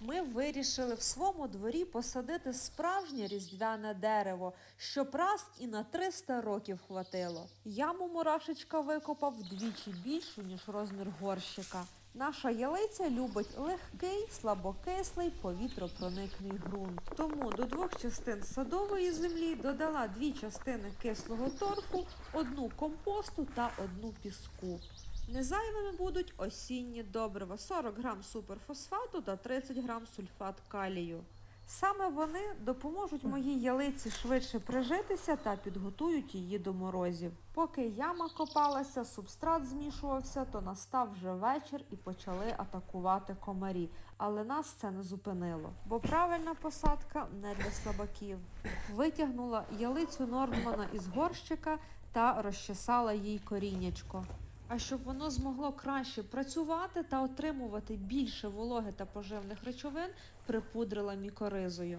Ми вирішили в своєму дворі посадити справжнє різдвяне дерево, щоб раз і на 300 років хватило. Яму мурашечка викопав вдвічі більшу, ніж розмір горщика. Наша ялиця любить легкий, слабокислий, повітропроникний ґрунт. Тому до двох частин садової землі додала дві частини кислого торфу, одну компосту та одну піску. Незайвими будуть осінні добрива 40 грам суперфосфату та 30 грам сульфат калію. Саме вони допоможуть моїй ялиці швидше прижитися та підготують її до морозів. Поки яма копалася, субстрат змішувався, то настав вже вечір і почали атакувати комарі. Але нас це не зупинило, бо правильна посадка не для слабаків. Витягнула ялицю Нормана із горщика та розчесала їй коріннячко. А щоб воно змогло краще працювати та отримувати більше вологи та поживних речовин, припудрила мікоризою.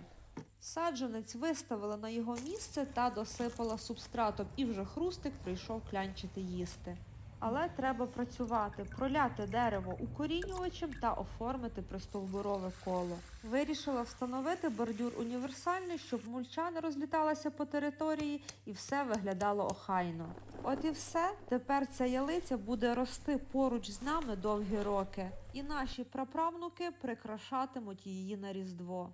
Саджанець виставила на його місце та досипала субстратом, і вже хрустик прийшов клянчити їсти. Але треба працювати, проляти дерево укорінювачем та оформити пристовбурове коло. Вирішила встановити бордюр універсальний, щоб мульча не розліталася по території і все виглядало охайно. От і все. Тепер ця ялиця буде рости поруч з нами довгі роки, і наші праправнуки прикрашатимуть її на Різдво.